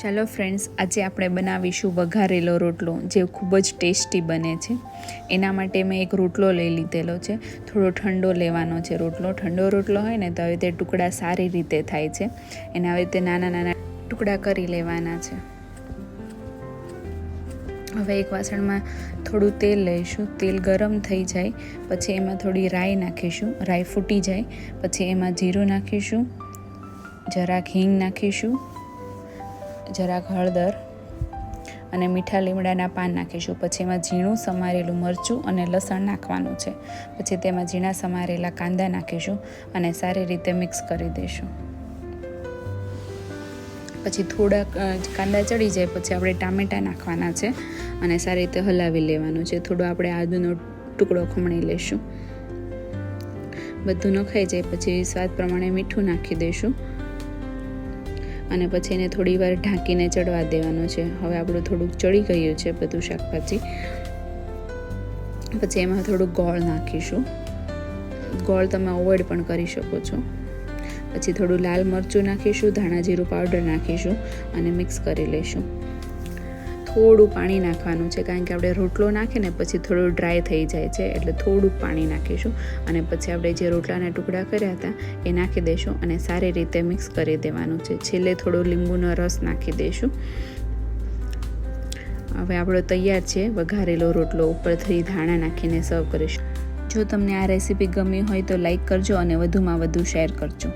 ચાલો ફ્રેન્ડ્સ આજે આપણે બનાવીશું વઘારેલો રોટલો, જે ખૂબ જ ટેસ્ટી બને છે. એના માટે મેં એક રોટલો લઈ લીધેલો છે. થોડો ઠંડો લેવાનો છે રોટલો. ઠંડો રોટલો હોય ને તો હવે તે ટુકડા સારી રીતે થાય છે. એના હવે તે નાના નાના ટુકડા કરી લેવાના છે. હવે એક વાસણમાં થોડું તેલ લઈશું. તેલ ગરમ થઈ જાય. પછી એમાં થોડી રાઈ નાખીશું. રાઈ ફૂટી જાય. પછી એમાં જીરું નાખીશું. જરાક હિંગ નાખીશું. જરાક હળદર અને મીઠા લીમડાના પાન નાખીશું. પછી એમાં ઝીણું સમારેલું મરચું અને લસણ નાખવાનું છે. પછી તેમાં ઝીણા સમારેલા કાંદા નાખીશું અને સારી રીતે મિક્સ કરી દઈશું. પછી થોડાક કાંદા ચડી જાય પછી આપણે ટામેટાં નાખવાના છે અને સારી રીતે હલાવી લેવાનું છે. થોડો આપણે આદુનો ટુકડો ખમણી લઈશું. બધું નખાઈ જાય પછી સ્વાદ પ્રમાણે મીઠું નાખી દઈશું. અને પછી એને થોડી વાર ઢાંકીને ચડવા દેવાનો છે. હવે આપણું થોડુંક ચડી ગયું છે બધું શાકભાજી. પછી એમાં થોડુંક ગોળ નાખીશું. ગોળ તમે અવોઇડ પણ કરી શકો છો. પછી થોડું લાલ મરચું નાખીશું, ધાણા જીરું પાવડર નાખીશું અને મિક્સ કરી લઈશું. થોડું પાણી નાખવાનું છે, કારણ કે આપણે રોટલો નાખીને પછી થોડું ડ્રાય થઈ જાય છે, એટલે થોડું પાણી નાખીશું. અને પછી આપણે જે રોટલાના ટુકડા કર્યા હતા, એ નાખી દઈશું અને સારી રીતે મિક્સ કરી દેવાનું છે. છેલ્લે થોડો લીંબુનો રસ નાખી દઈશું. હવે આપણો તૈયાર છે, વઘારેલો રોટલો ઉપરથી ધાણા નાખીને સર્વ કરીશું. જો તમને આ રેસીપી ગમી હોય તો લાઈક કરજો અને વધુમાં વધુ શેર કરજો.